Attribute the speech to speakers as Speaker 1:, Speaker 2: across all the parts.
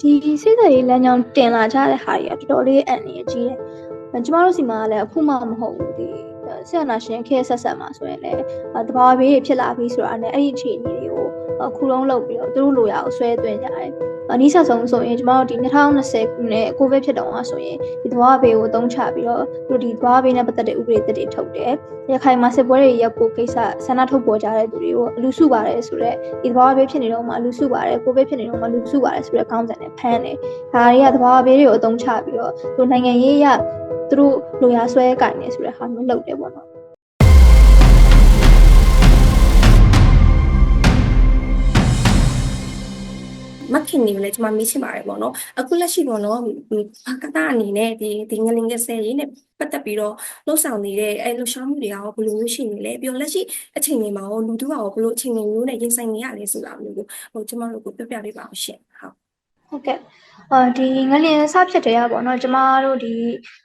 Speaker 1: ဒီစိတ်သက်ရေးလမ်းကြောင်းတင်လာကြတဲ့ဟာတွေကတော်တော်လေးအန်နေကြီးတယ်။ကျမတို့စီမှာလည်းအခုမှမဟုတ်ဘူးဒီဆရာနာရှင်ခေတ်ဆက်ဆက်မှာဆိုရင်လည်းတဘာဘေးဖြစ်လာပြီဆိုတာနဲ့အဲ့ဒီအခြေအနေတွေကိုခုလုံးလုပ်ပြီးတော့သူတို့လိုရအောင်ဆွဲသွင်းကြတယ်။ အနည်းဆက်ဆုံးဆိုရင်ကျမတို့ဒီ2020ခုနှစ်ကိုဗစ်ဖြစ်တော့မှာဆိုရင်ဒီသဘာဝဘေးကိုအသုံးချပြီးတော့သူတို့ဒီသဘာဝဘေးနဲ့ပတ်သက်တဲ့ဥပဒေသစ်တွေထုတ်တယ်။ရခိုင်မှာစစ်ပွဲတွေရပ်ဖို့ကိစ္စဆန္ဒထုတ်ပေါ်ကြတဲ့သူတွေကိုအလူစုပါတယ်ဆိုတော့ဒီသဘာဝဘေးဖြစ်နေတော့မှအလူစုပါတယ်ကိုဗစ်ဖြစ်နေတော့မှလူစုပါတယ်ဆိုတဲ့ခေါင်းစဉ်နဲ့ဖမ်းတယ်။ဒါတွေကသဘာဝဘေးတွေကိုအသုံးချပြီးတော့သူနိုင်ငံရေးရသူတို့လိုရာဆွဲကင်နေဆိုတဲ့ဟာမျိုးလုပ်တယ်ပေါ့နော်
Speaker 2: မခင်နေလည်းကျွန်မမေးချင်ပါတယ်ပေါ့နော်အခုလက်ရှိပေါ့နော်ဘာကတာအနေနဲ့ဒီဒီငလင်ကဆယ်ရေးနဲ့ပတ်သက်ပြီးတော့လှုပ်ဆောင်နေတဲ့အဲလှုပ်ရှားမှုတွေကရောဘယ်လိုမျိုးရှိနေလဲပြီးတော့လက်ရှိအချိန်တွေမှာရောလူတို့ကရောဘယ်လိုအချိန်တွေမျိုးနဲ့ရင်ဆိုင်နေရလဲဆိုတာမျိုးကိုဟိုကျွန်မတို့ကိုပြပြပေးပါအောင်ရှင်ဟုတ်
Speaker 1: ဟုတ်ကဲ့အာဒီငလျင်စဖြစ်တယ်ရပါတော့ကျမတို့ဒီ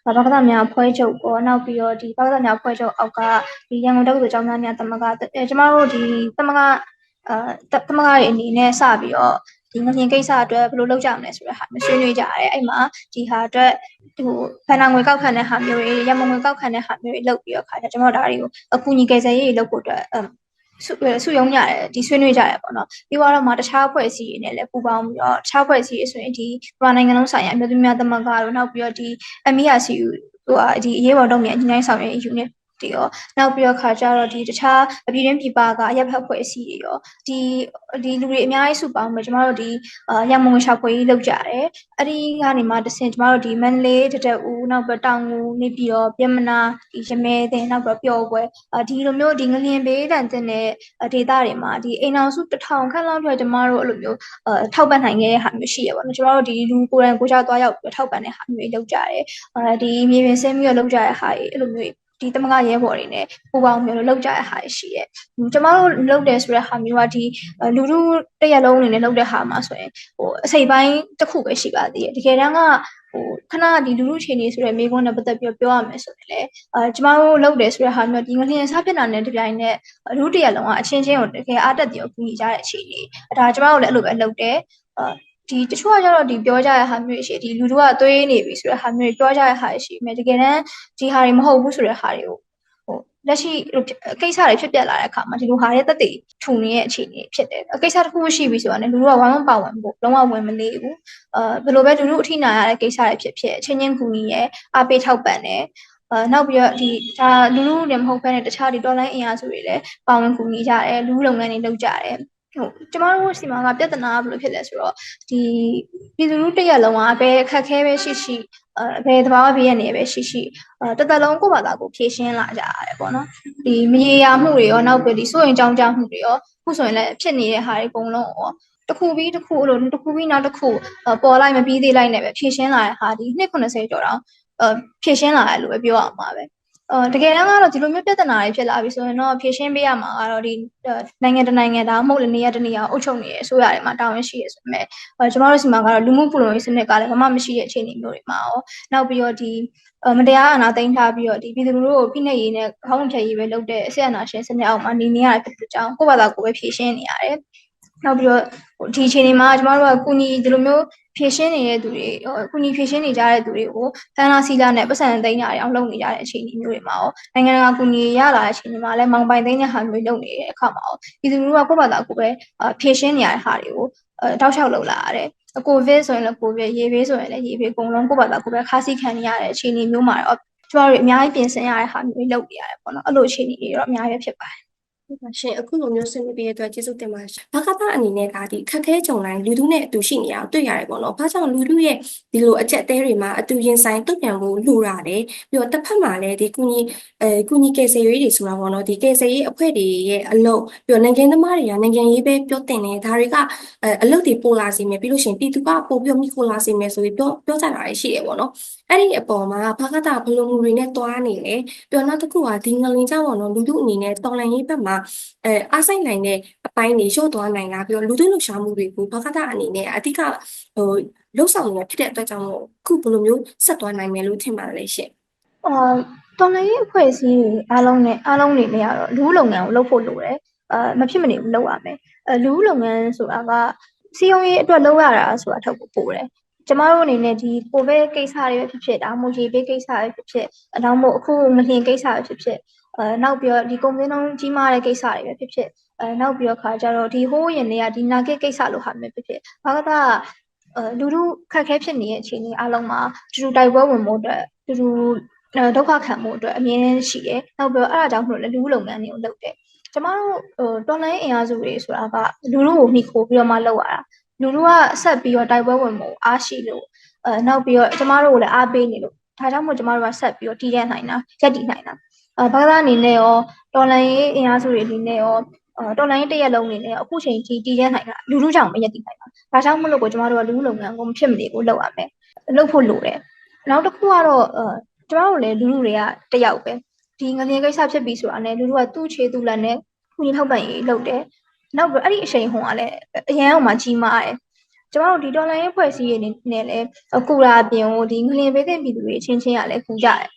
Speaker 1: ဘာကသများဖွဲချုပ်ပေါ့နောက်ပြီးတော့ဒီဘာကသများဖွဲချုပ်အောက်ကဒီရန်ကုန်တက္ကသိုလ်ကျောင်းသားများတမကကျမတို့ဒီတမကအာတမကရဲ့အနေနဲ့စပြီးတော့ ဒီငလျင်ကိစ္စအတွက်ဘယ်လိုလုပ်ကြမလဲဆိုတဲ့ဟာမျိုးဆွေးနွေးကြရတယ်အဲ့မှာဒီဟာအတွက်ဟိုဖန်နာငွေကောက်ခံတဲ့ဟာမျိုးတွေရမငွေကောက်ခံတဲ့ဟာမျိုးတွေလုပ်ပြီးတော့ခါကျကျွန်တော်ဒါတွေကိုအကူအညီကယ်ဆယ်ရေးတွေလုပ်ဖို့အတွက်ဆုဆုယုံကြတယ်ဒီဆွေးနွေးကြတယ်ပေါ့နော်ပြီးတော့မှတခြားအဖွဲ့အစည်းတွေနဲ့လည်းပူးပေါင်းပြီးတော့တခြားအဖွဲ့အစည်းတွေဆိုရင်ဒီပြည်နိုင်ငံလုံးဆိုင်ရာအမျိုးသမီးများသမဂ္ဂတို့နောက်ပြီးတော့ဒီ MERCU ဟိုဒီအရေးပေါ်တော့မြန်အကြီးဆောင်ရွက် unit တွေရောနောက်ပြီးတော့ခါကြတော့ဒီတခြားအပြည်တွင်းပြည်ပကအရက်ဖက်ဖွဲ့အစည်းတွေရောဒီဒီလူတွေအများကြီးစုပေါင်းပြီးကျမတို့ဒီရမုံရှာဖွေရေးလုပ်ကြတယ်အဲ့ဒီကနေမှတဆင်ကျမတို့ဒီမန်လေးတတက်ဦးနောက်ပြီးတောင်ငူနေပြီးတော့ပြမနာဒီရမဲတဲ့နောက်ပြီးပျော်ပွဲဒီလိုမျိုးဒီငလျင်ဘေးတန်တဲ့ဒေတာတွေမှာဒီအိမ်အောင်စုတထောင်ခန့်လောက်ထွက်ကျမတို့အဲ့လိုမျိုးထောက်ပံ့နိုင်ခဲ့တဲ့ဟာမျိုးရှိရပါတော့ကျမတို့ဒီလူကိုယ်တိုင်ကိုကြောက်သွားရောက်ပြီးထောက်ပံ့တဲ့ဟာမျိုးလုပ်ကြတယ်အဲဒီမြေပြင်ဆင်းပြီးတော့လုပ်ကြတဲ့ဟာတွေအဲ့လိုမျိုး ဒီတမကရဲဘော်တွေနဲ့ပူပေါင်းမျိုးလို့လောက်ကြတဲ့ဟာရှိရဲ့ကျမတို့လုပ်တယ်ဆိုတဲ့ဟာမျိုးကဒီလူလူတရက်လုံးအနေနဲ့လုပ်တဲ့ဟာမှာဆိုရင်ဟိုအစိပ်ပိုင်းတစ်ခုပဲရှိပါသေးတယ်တကယ်တမ်းကဟိုခဏဒီလူလူချင်းနေဆိုတဲ့မိကုန်းနဲ့ပတ်သက်ပြီးပြောရမယ်ဆိုရင်လေအဲကျမတို့လုပ်တယ်ဆိုတဲ့ဟာမျိုးဒီငလျင်စားဖြစ်တာနဲ့တပြိုင်နက်လူတရက်လုံးကအချင်းချင်းကိုတကယ်အားတက်တယ်ကိုကူညီကြတဲ့အခြေအနေဒါကျမတို့လည်းအဲ့လိုပဲလုပ်တယ် ဒီတချို့ကကျတော့ဒီပြောကြတဲ့ဟာမျိုးရှိဒီလူတို့ကသွေးနေပြီဆိုတဲ့ဟာမျိုးပြောကြတဲ့ဟာရှိမယ်တကယ်တမ်းဒီဟာတွေမဟုတ်ဘူးဆိုတဲ့ဟာတွေကိုဟိုလက်ရှိကိစ္စတွေဖြစ်ပျက်လာတဲ့အခါမှာဒီလိုဟာတွေတက်တည်ထူနေတဲ့အခြေအနေဖြစ်တယ်ကိစ္စတစ်ခုရှိပြီဆိုတာနဲ့လူတို့ကဝိုင်းဝန်းပါဝင်ဖို့လုံးဝဝင်မလေးဘူးအဲဘယ်လိုပဲလူတို့အထိနာရတဲ့ကိစ္စတွေဖြစ်ဖြစ်ချင်းချင်းကူညီရဲ့အားပေးထောက်ပံ့တယ်အဲနောက်ပြီးတော့ဒီဒါလူလူတွေမဟုတ်ဘဲနဲ့တခြားဒီ online အင်အားစုတွေလည်းပါဝင်ကူညီကြတယ်လူလုပ်ငန်းတွေလုပ်ကြတယ် ဟုတ်ကျမတို့စီမှာကပြဿနာကဘယ်လိုဖြစ်လဲဆိုတော့ဒီပြည်သူလူတရက်လုံးကဘယ်အခက်ခဲပဲရှိရှိအဲဘယ်သဘာဝဘေးရနေပဲရှိရှိအဲတသက်လုံးကိုယ့်ဘာသာကိုဖြည့်ရှင်းလာကြရတယ်ပေါ့နော်ဒီမရေရာမှုတွေရောနောက်ပြီးဒီစိုးရင်ကြောင်းကြမှုတွေရောခုဆိုရင်လည်းဖြစ်နေတဲ့ဟာတွေအကုန်လုံးရောတစ်ခုပြီးတစ်ခုအဲ့လိုတစ်ခုပြီးနောက်တစ်ခုပေါ်လိုက်မပြီးသေးလိုက်နဲ့ပဲဖြည့်ရှင်းလာတဲ့ဟာဒီ290ကျော်တော့အဲဖြည့်ရှင်းလာတယ်လို့ပဲပြောရမှာပဲ အော်တကယ်တမ်းကတော့ဒီလိုမျိုးပြဿနာတွေဖြစ်လာပြီဆိုရင်တော့ဖြေရှင်းပေးရမှာကတော့ဒီနိုင်ငံတနိုင်ငံဒါမှမဟုတ်လည်းနေရာတနေရာအုပ်ချုပ်နေရအစိုးရတွေမှာတာဝန်ရှိရဆိုပေမဲ့အဲကျွန်တော်တို့စီမှာကတော့လူမှုပူလုံရေးစနစ်ကလည်းဘာမှမရှိတဲ့အခြေအနေမျိုးတွေမှာရောနောက်ပြီးတော့ဒီမတရားအာဏာသိမ်းထားပြီးတော့ဒီပြည်သူလူထုကိုဖိနှိပ်ရေးနဲ့ခေါင်းဖြတ်ရေးပဲလုပ်တဲ့အဆက်အနာရှင်စနစ်အောက်မှာနေနေရတဲ့ဖြစ်တဲ့ကြောင်းကိုယ့်ဘာသာကိုယ်ပဲဖြေရှင်းနေရတယ် နောက်ပြီးတော့ဒီအချိန်ဒီမှာကျမတို့ကကုညီဒီလိုမျိုးဖြည့်ရှင်းနေတဲ့သူတွေကုညီဖြည့်ရှင်းနေကြတဲ့သူတွေကိုဖန်လာစီလာနဲ့ပတ်စံသိမ်းကြရအောင်လုပ်နေကြတဲ့အချိန်ဒီမျိုးတွေမှာရောနိုင်ငံတကာကုညီရလာတဲ့အချိန်ဒီမှာလည်းမောင်ပိုင်သိမ်းတဲ့ဟာမျိုးလုပ်နေတဲ့အခါမှာရောဒီသူတို့ကကိုယ့်ဘာသာကိုယ်ပဲဖြည့်ရှင်းနေရတဲ့ဟာတွေကိုတောက်လျှောက်လုပ်လာရတယ်ကိုဗစ်ဆိုရင်လည်းကိုဗစ်ရေဘေးဆိုရင်လည်းရေဘေးအကုန်လုံးကိုယ့်ဘာသာကိုယ်ပဲခါးစီခံနေရတဲ့အခြေအနေမျိုးမှာတော့ကျမတို့အများကြီးပြင်ဆင်ရတဲ့ဟာမျိုးလုပ်နေရတယ်ပေါ့နော်အဲ့လိုအခြေအနေတွေတော့အများကြီးဖြစ်ပါတယ်
Speaker 2: ဟုတ်ပါရှင်အခုလိုမျိုးဆွေးနွေးပေးရတဲ့အတွက်ကျေးဇူးတင်ပါတယ်။ဘာကတာအနေနဲ့ကဒီခက်ခဲကြုံတိုင်းလူထုနဲ့အတူရှိနေရအောင်တွေ့ရတယ်ပေါ့နော်။ဘာကြောင့်လူထုရဲ့ဒီလိုအကြက်တဲတွေမှာအတူရင်ဆိုင်တုံ့ပြန်ဖို့လိုရတယ်။ပြီးတော့တစ်ဖက်မှာလည်းဒီကုညီအဲကုညီကယ်ဆယ်ရေးတွေဆိုတာပေါ့နော်။ဒီကယ်ဆယ်ရေးအဖွဲ့တွေရဲ့အလုပ်ပြီးတော့နိုင်ငံသမားတွေကနိုင်ငံရေးပဲပြောတင်နေဒါတွေကအဲအလုပ်တွေပိုလာစေမယ်ပြီးလို့ရှိရင်ပြည်သူကပိုပြီးမိခိုလာစေမယ်ဆိုပြီးပြောပြောကြတာရှိတယ်ပေါ့နော်။အဲ့ဒီအပေါ်မှာဘာကတာဘလိုမျိုးတွေနဲ့တွားနေလဲ။ပြီးတော့နောက်တစ်ခုကဒီငလင်ကြောင့်ပေါ့နော်လူထုအနေနဲ့တော်လန်ရေးဘက်မှာအဲအားဆိုင်နိုင်တဲ့အပိုင်းတွေလျှော့သွားနိုင်လားပြီးတော့လူသွင်းလှူရှာမှုတွေကိုဘာကတာအနေနဲ့အဓိကဟိုလှုပ်ဆောင်နေတာဖြစ်တဲ့အတွက်ကြောင့်မို့ခုဘယ်လိုမျိုးဆက်သွားနိုင်မယ်လို့ထင်ပါလဲရှင်။
Speaker 1: အော်တော်လိုင်းအဖွဲ့အစည်းတွေအားလုံးနဲ့အားလုံးတွေနဲ့ကတော့လူလုပ်ငန်းကိုလုပ်ဖို့လိုတယ်။အာမဖြစ်မနေဘူးလုပ်ရမယ်။အဲလူလုပ်ငန်းဆိုတာကစီယုံရေးအတွက်လုပ်ရတာဆိုတာထုတ်ဖို့ပို့တယ်ကျမတို့အနေနဲ့ဒီကိုဗစ်ကိစ္စတွေပဲဖြစ်ဖြစ်ဒါမှမဟုတ်ရေဘေးကိစ္စတွေဖြစ်ဖြစ်အတော့မို့အခုမလျင်ကိစ္စတွေဖြစ်ဖြစ် အဲနောက်ပြီးတော့ဒီကုန်စည်နှုန်းကြီးမားတဲ့ကိစ္စတွေပဲဖြစ်ဖြစ်အဲနောက်ပြီးတော့ခါကြတော့ဒီဟိုးရင်တွေကဒီနာဂစ်ကိစ္စလို့ဟာမျိုးဖြစ်ဖြစ်ဘာကသာအဲလူလူခက်ခဲဖြစ်နေတဲ့အခြေအနေအလုံးမှာတူတူတိုက်ပွဲဝင်မှုအတွက်တူတူဒုက္ခခံမှုအတွက်အမြဲတမ်းရှိတယ်နောက်ပြီးတော့အဲ့ဒါကြောင့်မလို့လူလုပ်ငန်းတွေကိုလုပ်တယ်ကျမတို့ဟိုတော်လိုင်းအင်အားစုတွေဆိုတာကလူလူကိုမိခိုးပြီးတော့မှလုပ်ရတာလူလူကဆက်ပြီးတော့တိုက်ပွဲဝင်မှုအားရှိလို့အဲနောက်ပြီးတော့ကျမတို့ကိုလည်းအားပေးနေလို့ဒါကြောင့်မို့ကျမတို့ကဆက်ပြီးတော့တည်ရနိုင်တာရက်တည်နိုင်တာ အဲဘာသာအနေနဲ့ရောတော်လိုင်းအင်အားစုတွေအနေနဲ့ရောအဲတော်လိုင်းတစ်ရက်လုံးအနေနဲ့အခုချိန်ကြီးတည်ရနိုင်တာလူလူကြောင့်မရက်တည်နိုင်တာဒါကြောင့်မို့လို့ကိုကျမတို့ကလူလူလုပ်ငန်းကိုမဖြစ်မနေကိုလုပ်ရမယ်လုပ်ဖို့လိုတယ်နောက်တစ်ခုကတော့အဲကျမတို့လည်းလူလူတွေကတယောက်ပဲဒီငလျင်ကိစ္စဖြစ်ပြီဆိုတာနဲ့လူလူကသူ့ခြေသူ့လက်နဲ့ခုညထောက်ပံ့ရေးလုပ်တယ်နောက်ပြီးအဲ့ဒီအချိန်ဟွန်ကလည်းအရန်အောင်မှကြီးမားတယ်ကျမတို့ဒီဒေါ်လာရေးဖွဲ့စည်းရေးနဲ့လည်းကူရာအပြင်ကိုဒီငလျင်ပေးတဲ့ပြည်သူတွေချင်းချင်းကလည်းကူကြတယ်အဲ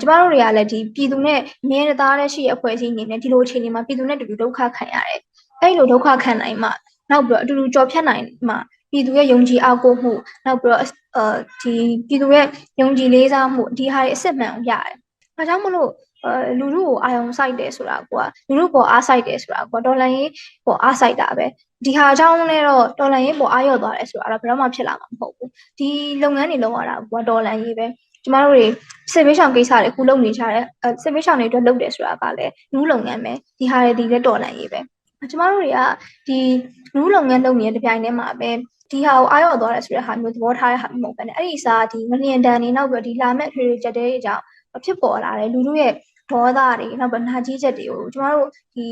Speaker 1: ကျမတို့တွေကလည်းဒီပြည်သူနဲ့မြဲသားတဲ့ရှိရအဖွဲ့အစည်းအနေနဲ့ဒီလိုအခြေအနေမှာပြည်သူနဲ့တူတူဒုက္ခခံရတယ်အဲ့လိုဒုက္ခခံနိုင်မှနောက်ပြီးတော့အတူတူကြော်ဖြတ်နိုင်မှပြည်သူရဲ့ယုံကြည်အားကိုးမှုနောက်ပြီးတော့အဲဒီပြည်သူရဲ့ယုံကြည်လေးစားမှုဒီဟာတွေအစစ်မှန်အောင်ရတယ်။ဒါကြောင့်မလို့အဲလူလူကိုအာယုံစိုက်တယ်ဆိုတာကလူလူပေါ်အားစိုက်တယ်ဆိုတာကဒေါ်လာရင်းပေါ်အားစိုက်တာပဲဒီဟာအကြောင်းလည်းတော့ဒေါ်လာရင်းပေါ်အားရော့သွားတယ်ဆိုတာတော့ဘယ်တော့မှဖြစ်လာမှာမဟုတ်ဘူးဒီလုပ်ငန်းတွေလုပ်ရတာကဒေါ်လာရင်းပဲ ကျမတို့တွေစစ်ဘေးရှောင်ကိစ္စတွေအခုလုပ်နေကြတဲ့စစ်ဘေးရှောင်တွေအတွက်လုပ်တယ်ဆိုတာကလည်းလူလုပ်ငန်းပဲဒီဟာတွေဒီလည်းဒေါ်လာရင်းပဲကျမတို့တွေကဒီလူလုပ်ငန်းလုပ်နေတဲ့ပြိုင်ထဲမှာပဲဒီဟာကိုအားရော့သွားတယ်ဆိုတဲ့ဟာမျိုးသဘောထားတဲ့ဟာမျိုးမဟုတ်ဘဲねအဲ့ဒီစားဒီမလျင်တန်နေနောက်ပြီးဒီလာမဲ့ထွေတွေကြက်တဲ့ကြောင့်ဖြစ်ပေါ်လာတယ်လူလူရဲ့ဒေါသတွေနောက်ပြီးနာကြီးချက်တွေကိုကျမတို့ဒီ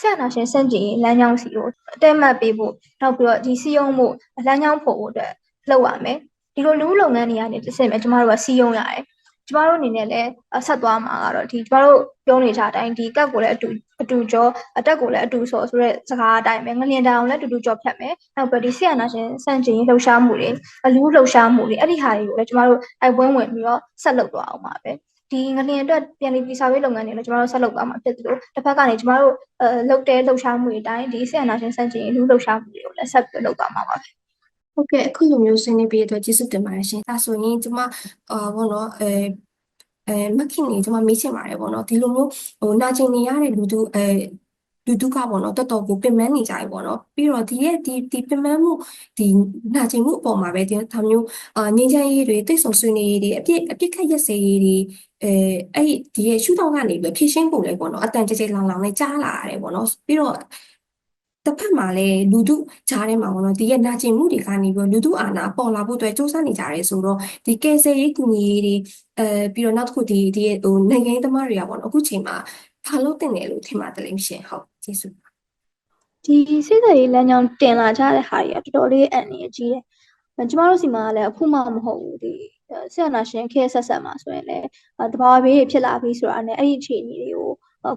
Speaker 1: ဆက်နာရှင်စန့်ကျင်လမ်းကြောင်းစီကိုအတက်မှတ်ပေးဖို့နောက်ပြီးတော့ဒီစီယုံမှုလမ်းကြောင်းဖို့အတွက်လုပ်ရမယ် ဒီလိုလူလုပ်ငန်းတွေကနေတစ်ဆင့်ပဲကျမတို့ကစီယုံရတယ်ကျမတို့အနေနဲ့လည်းဆက်သွားမှာကတော့ဒီကျမတို့ပြောနေကြအတိုင်းဒီကက်ကိုလည်းအတူအတူကြောအတက်ကိုလည်းအတူဆော်ဆိုတဲ့စကားအတိုင်းပဲငလျင်တောင်လည်းအတူတူကြောဖြတ်မယ်နောက်ပြီးဒီဆီယနာရှင်စန့်ကျင်လှုပ်ရှားမှုတွေအလူလှုပ်ရှားမှုတွေအဲ့ဒီဟာတွေကိုလည်းကျမတို့အိုက်ပွဲဝင်ပြီးတော့ဆက်လုပ်သွားအောင်ပါပဲဒီငလျင်အတွက်ပြန်လည်ပြည်စာရေးလုပ်ငန်းတွေလည်းကျမတို့ဆက်လုပ်သွားမှာဖြစ်သလိုတစ်ဖက်ကနေကျမတို့အဲလုပ်တဲ့လှုပ်ရှားမှုတွေအတိုင်းဒီဆီယနာရှင်စန့်ကျင်လူလှုပ်ရှားမှုတွေကိုလည်းဆက်ပြီးလုပ်သွားမှာပါပဲ
Speaker 2: ဟုတ်ကဲ့အခုလိုမျိုးဆွေးနွေးပေးတဲ့အတွက်ကျေးဇူးတင်ပါတယ်ရှင်ဒါဆိုရင်ကျွန်မအာဘောနော်အဲအဲမခင်နေကျွန်မမေးချင်ပါတယ်ပေါ့နော်ဒီလိုမျိုးဟိုနာကျင်နေရတဲ့လူသူအဲလူတုကပေါ့နော်တော်တော်ကိုပင်ပန်းနေကြပြီပေါ့နော်ပြီးတော့ဒီရဲ့ဒီဒီပင်ပန်းမှုဒီနာကျင်မှုအပေါ်မှာပဲဒီဒါမျိုးအာငြိမ်းချမ်းရေးတွေတိတ်ဆုံဆွေးနွေးရေးတွေအပြစ်အပြစ်ခတ်ရက်စဲရေးတွေအဲအဲ့ဒီရဲ့ရှုထောင့်ကနေပြီးဖြည့်ရှင်းပုံလဲပေါ့နော်အတန်ကြဲကြဲလောင်လောင်နဲ့ကြားလာရတယ်ပေါ့နော်ပြီးတော့ တစ်ဖက်မှာလည်းလူထုကြားထဲမှာပေါ့နော်ဒီရဲ့နာကျင်မှုတွေကနေပြီးတော့လူထုအာဏာပေါ်လာဖို့အတွက်စ조사နေကြရဲဆိုတော့ဒီကယ်ဆယ်ရေးကူညီရေးတွေအဲပြီးတော့နောက်တစ်ခုဒီဒီရဲ့ဟိုနိုင်ငံရေးသမားတွေကပေါ့နော်အခုချိန်မှာဘာလို့တင်တယ်လို့ထင်ပါတယ်လိမ့်ရှင်ဟုတ်ကျေးဇူး
Speaker 1: ဒီစိတ်သက်ရေးလမ်းကြောင်းတင်လာကြတဲ့ဟာတွေကတော်တော်လေးအန်နေကြီးတယ်။ကျမတို့စီမှာလည်းအခုမှမဟုတ်ဘူးဒီဆရာနာရှင်ခေတ်ဆက်ဆက်မှာဆိုရင်လည်းတဘာဝဘေးတွေဖြစ်လာပြီဆိုတာနဲ့အဲ့ဒီအခြေအနေတွေကို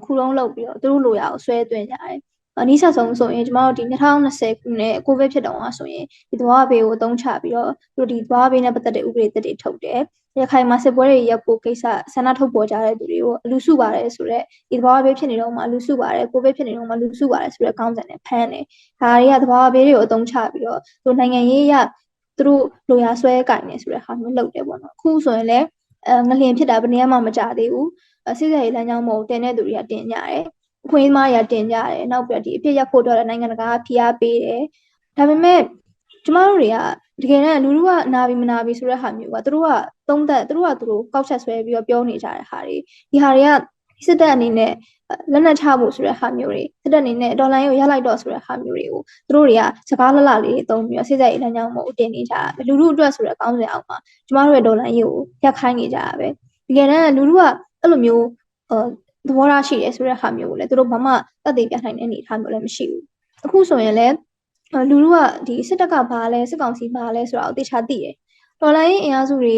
Speaker 1: ခုလုံးလုပ်ပြီးတော့သူတို့လိုရအောင်ဆွဲသွင်းကြတယ်။ အနည်းဆက်ဆုံးဆိုရင်ကျမတို့ဒီ2020ခုနှစ်ကိုဗစ်ဖြစ်တော့ဆိုရင်ဒီတဘာဝဘေးကိုအသုံးချပြီးတော့သူတို့ဒီတဘာဝဘေးနဲ့ပတ်သက်တဲ့ဥပဒေသစ်တွေထုတ်တယ်။ရခိုင်မှာစစ်ပွဲတွေရပ်ဖို့ကိစ္စဆန္ဒထုတ်ပေါ်ကြတဲ့သူတွေကိုအလူစုပါတယ်ဆိုတော့ဒီသဘာဝဘေးဖြစ်နေတော့မှအလူစုပါတယ်ကိုဗစ်ဖြစ်နေတော့မှလူစုပါတယ်ဆိုတဲ့ခေါင်းစဉ်နဲ့ဖမ်းတယ်ဒါတွေကသဘာဝဘေးတွေကိုအသုံးချပြီးတော့သူနိုင်ငံရေးရသူတို့လိုရာဆွဲကင်နေဆိုတဲ့ဟာမျိုးလုပ်တယ်ပေါ့နော်အခုဆိုရင်လည်းအဲငလျင်ဖြစ်တာဘယ်နည်းမှမကြသေးဘူးစစ်စစ်ရေးလမ်းကြောင်းမဟုတ်တင်တဲ့သူတွေကတင်ကြတယ် အခွင့်အရေးရတင်ကြတယ်နောက်ပြီးတော့ဒီအဖြစ်ရဖို့တော့နိုင်ငံတကာကဖိအားပေးတယ်ဒါပေမဲ့ကျမတို့တွေကတကယ်တမ်းလူလူကနာပြီမနာပြီဆိုတဲ့ဟာမျိုးကသူတို့ကသုံးသက်သူတို့ကသူတို့ကောက်ချက်ဆွဲပြီးတော့ပြောနေကြတဲ့ဟာတွေဒီဟာတွေကစစ်တပ်အနေနဲ့လက်နက်ချဖို့ဆိုတဲ့ဟာမျိုးတွေစစ်တပ်အနေနဲ့ဒေါ်လာကိုရလိုက်တော့ဆိုတဲ့ဟာမျိုးတွေကိုသူတို့တွေကစကားလလလေးတွေသုံးပြီးတော့စစ်စစ်ရေးလမ်းကြောင်းမို့တင်နေကြတာလူလူအတွက်ဆိုတဲ့ကောင်းစင်အောင်မှာကျမတို့ရဲ့ဒေါ်လာရေးကိုရက်ခိုင်းနေကြတာပဲတကယ်တမ်းလူလူကအဲ့လိုမျိုးအဲ သဘောထားရှိတယ်ဆိုတဲ့ဟာမျိုးကိုလည်းသူတို့ဘာမှသက်သေပြနိုင်တဲ့အနေအထားမျိုးလည်းမရှိဘူးအခုဆိုရင်လည်းလူလူကဒီစစ်တပ်ကဘာလဲစစ်ကောင်စီဘာလဲဆိုတာကိုသိချာသိတယ်တော်လိုင်းအင်အားစုတွေ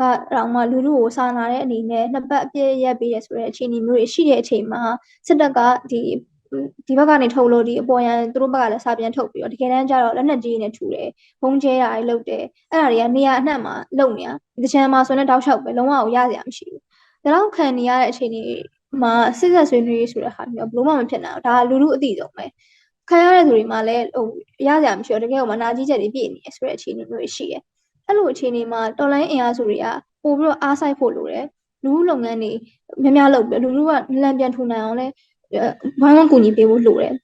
Speaker 1: ကတော့မှလူလူကိုစာနာတဲ့အနေနဲ့နှစ်ပတ်အပြည့်ရက်ပေးရဆိုတဲ့အခြေအနေမျိုးတွေရှိတဲ့အချိန်မှာစစ်တပ်ကဒီဒီဘက်ကနေထုတ်လို့ဒီအပေါ်ရန်သူတို့ဘက်ကလည်းစာပြန်ထုတ်ပြီးတော့တကယ်တမ်းကျတော့လက်နက်ကြီးနဲ့ထူတယ်ဘုံကျဲတာတွေလုပ်တယ်အဲ့ဒါတွေကနေရာအနှံ့မှာလုပ်နေတာဒီချမ်းမှာဆိုရင်တောက်လျှောက်ပဲလုံးဝကိုရစရာမရှိဘူးဒါတော့ခံနေရတဲ့အခြေအနေ မှာစစ်ဆက်ဆွေးနွေးရေးဆိုတဲ့ဟာမျိုးဘလို့မှမဖြစ်နိုင်ဘူးဒါကလူလူအသိဆုံးပဲခံရတဲ့သူတွေမှလည်းဟိုရကြမရှိတော့တကယ်ဟိုမှာနာကြီးချက်တွေပြည့်နေတယ်ဆိုတဲ့အခြေအနေမျိုးတွေရှိတယ်အဲ့လိုအခြေအနေမှာတော်လိုင်းအင်အားစုတွေကပို့ပြီးတော့အားဆိုင်ဖို့လိုတယ်လူမှုလုပ်ငန်းတွေများများလုပ်ပြီးလူလူကလမ်းပြန်ထူနိုင်အောင်လဲဝိုင်းဝန်းကူညီပေးဖို့လိုတယ်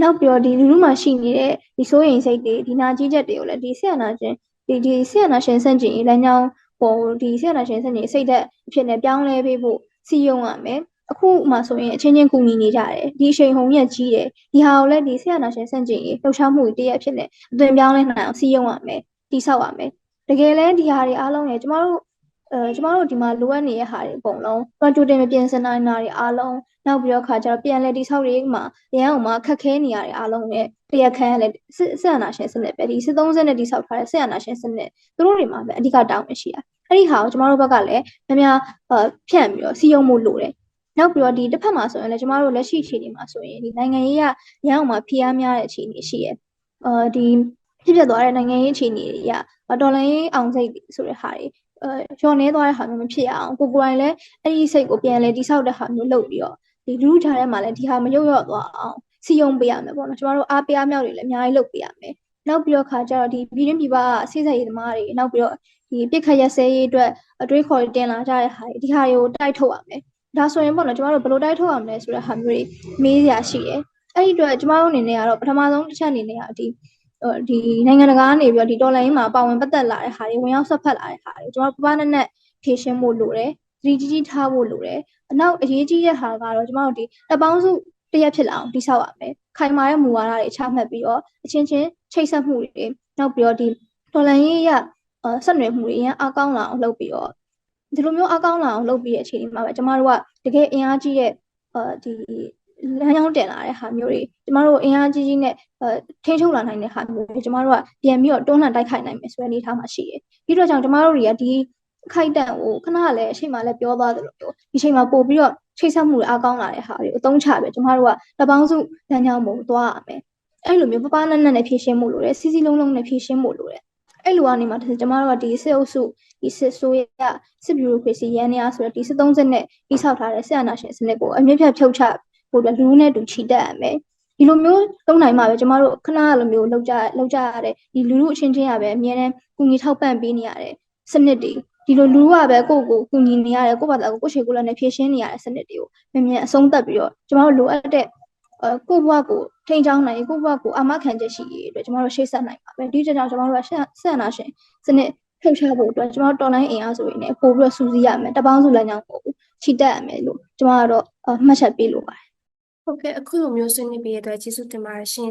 Speaker 1: နောက်ပြီးတော့ဒီလူလူမှာရှိနေတဲ့ဒီစိုးရိမ်စိတ်တွေဒီနာကြီးချက်တွေကိုလည်းဒီဆက်အနာရှင်ဒီဒီဆက်အနာရှင်စန့်ကျင်ရေးလမ်းကြောင်းပေါ်ဒီဆက်အနာရှင်စန့်ကျင်ရေးစိတ်သက်အဖြစ်နဲ့ပြောင်းလဲပေးဖို့စီယုံရမယ် အခုမှဆိုရင်အချင်းချင်းကူညီနေကြတယ်ဒီအချိန်ဟုန်ရက်ကြီးတယ်ဒီဟာကိုလည်းဒီဆက်အနာရှင်စန့်ကျင်ရေးလှုပ်ရှားမှုတွေတရက်အဖြစ်နဲ့အသွင်ပြောင်းလဲနိုင်အောင်စီယုံရမယ်တိဆောက်ရမယ်တကယ်လဲဒီဟာတွေအားလုံးရကျမတို့အဲကျမတို့ဒီမှာလိုအပ်နေတဲ့ဟာတွေအကုန်လုံးတွတူတင်မပြင်ဆင်နိုင်တာတွေအားလုံးနောက်ပြီးတော့ခါကျတော့ပြန်လဲတိဆောက်တွေမှာရန်အောင်မှာခက်ခဲနေရတဲ့အားလုံးနဲ့တရားခံရလဲစစ်စစ်အာဏာရှင်စနစ်ပဲဒီစစ်သုံးစနစ်တိဆောက်ထားတဲ့စစ်အာဏာရှင်စနစ်သူတို့တွေမှာပဲအဓိကတောင်းမရှိတာအဲ့ဒီဟာကိုကျမတို့ဘက်ကလည်းများများအဖြန့်ပြီးတော့စီယုံမှုလိုတယ် နောက်ပြီးတော့ဒီတစ်ဖက်မှာဆိုရင်လည်းကျမတို့လက်ရှိအခြေအနေမှာဆိုရင်ဒီနိုင်ငံရေးကရန်အောင်မှာဖိအားများတဲ့အခြေအနေရှိရဲ့အာဒီဖြစ်ဖြစ်သွားတဲ့နိုင်ငံရေးအခြေအနေတွေကဒေါ်လာရေးအောင်စိတ်ဆိုတဲ့ဟာတွေအဲကျော်နေသွားတဲ့ဟာမျိုးမဖြစ်အောင်ကိုကိုယ်တိုင်လည်းအဲ့ဒီစိတ်ကိုပြန်လဲတိဆောက်တဲ့ဟာမျိုးလုပ်ပြီးတော့ဒီလူထုကြားထဲမှာလည်းဒီဟာမရုပ်ရော့သွားအောင်စီယုံပေးရမယ်ပေါ့နော်ကျမတို့အားပေးအားမြောက်တွေလည်းအများကြီးလုပ်ပေးရမယ်နောက်ပြီးတော့ခါကျတော့ဒီပြည်တွင်းပြည်ပအစိစက်ရေးသမားတွေနောက်ပြီးတော့ဒီပြစ်ခတ်ရက်စဲရေးအတွက်အတွေးခေါ်တင်လာကြတဲ့ဟာတွေဒီဟာတွေကိုတိုက်ထုတ်ရမယ် ဒါဆိုရင်ပေါ့နော်ကျမတို့ဘယ်လိုတိုက်ထုတ်ရမလဲဆိုတဲ့ဟာမျိုးတွေမေးစရာရှိတယ်အဲ့ဒီအတွက်ကျမတို့အနေနဲ့ကတော့ပထမဆုံးတစ်ချက်အနေနဲ့ကဒီဟိုဒီနိုင်ငံတကာကနေပြီးတော့ဒီတော်လိုင်းမှာပါဝင်ပတ်သက်လာတဲ့ဟာတွေဝင်ရောက်ဆက်ဖက်လာတဲ့ဟာတွေကျမတို့ပပနက်နက်ဖြည့်ရှင်းဖို့လိုတယ်သတိကြီးကြီးထားဖို့လိုတယ်အနောက်အရေးကြီးတဲ့ဟာကတော့ကျမတို့ဒီတပ်ပေါင်းစုတရက်ဖြစ်လာအောင်တိဆောက်ရမယ်ခိုင်မာတဲ့မူဝါဒတွေချမှတ်ပြီးတော့အချင်းချင်းချိတ်ဆက်မှုတွေနောက်ပြီးတော့ဒီတော်လိုင်းရေးရအဆက်နွယ်မှုတွေအရင်အကောင်းလာအောင်လုပ်ပြီးတော့ ဒီလိုမျိုးအကောင်းလာအောင်လုပ်ပြီးတဲ့အချိန်ဒီမှာပဲကျမတို့ကတကယ်အင်အားကြီးတဲ့အဲဒီလမ်းကြောင်းတင်လာတဲ့ဟာမျိုးတွေကျမတို့အင်အားကြီးကြီးနဲ့အဲထိန်းချုပ်လာနိုင်တဲ့ဟာမျိုးတွေကျမတို့ကပြန်ပြီးတော့တွန်းလှန်တိုက်ခိုက်နိုင်မယ်ဆိုတဲ့အနေအထားမှာရှိတယ်။ပြီးတော့ကြောင့်ကျမတို့တွေကဒီခိုက်တန့်ကိုခဏလည်းအချိန်မှလည်းပြောသွားသလိုမျိုးဒီချိန်မှာပို့ပြီးတော့ချိတ်ဆက်မှုတွေအကောင်းလာတဲ့ဟာတွေအသုံးချပြီးကျမတို့ကတပေါင်းစုလမ်းကြောင်းပုံသွားရမယ်။အဲ့လိုမျိုးပပနက်နက်နဲ့ဖြည့်ရှင်းမှုလိုတယ်စီစီလုံးလုံးနဲ့ဖြည့်ရှင်းမှုလိုတယ်။အဲ့လိုကနေမှကျမတို့ကဒီစစ်အုပ်စု ဒီစစ်ဆိုးရစစ်ဘီရိုကရေစီရန်နေအားဆိုတဲ့ဒီစစ်သုံးစစ်နဲ့ပြီးဆောက်ထားတဲ့စစ်အာဏာရှင်စနစ်ကိုအမြင့်ဖြတ်ဖြုတ်ချဖို့အတွက်လူနဲ့တူချီတက်ရမယ်ဒီလိုမျိုးသုံးနိုင်မှာပဲကျမတို့ခဏလိုမျိုးလောက်ကြလောက်ကြရတဲ့ဒီလူလူအချင်းချင်းရပဲအများနဲ့ကူညီထောက်ပံ့ပေးနေရတဲ့စနစ်တွေဒီလိုလူကပဲကိုယ့်ကိုကူညီနေရတယ်ကိုယ့်ဘာသာကိုကိုယ့်ရှိကိုယ်လည်းနဲ့ဖြည့်ရှင်းနေရတဲ့စနစ်တွေကိုမြန်မြန်အဆုံးသတ်ပြီးတော့ကျမတို့လိုအပ်တဲ့အဲကိုယ့်ဘဝကိုထိန်းချောင်းနိုင်ကိုယ့်ဘဝကိုအာမခံချက်ရှိရေးအတွက်ကျမတို့ရှေ့ဆက်နိုင်ပါပဲဒီကြောင့်ကျမတို့ကဆက်နာရှင်စနစ် ဖြုတ်ချဖို့အတွက်ကျမတို့တော်လိုင်းအင်အားဆိုရင်လည်းပို့ပြီးတော့စူးစီးရမယ်တပေါင်းစုလမ်းကြောင်းပို့ချီတက်ရမယ်လို့ကျမကတော့မှတ်ချက်ပေးလိုပါတယ်
Speaker 2: ဟုတ်ကဲ့အခုလိုမျိုးဆွေးနွေးပေးရတဲ့အတွက်ကျေးဇူးတင်ပါတယ်ရှင်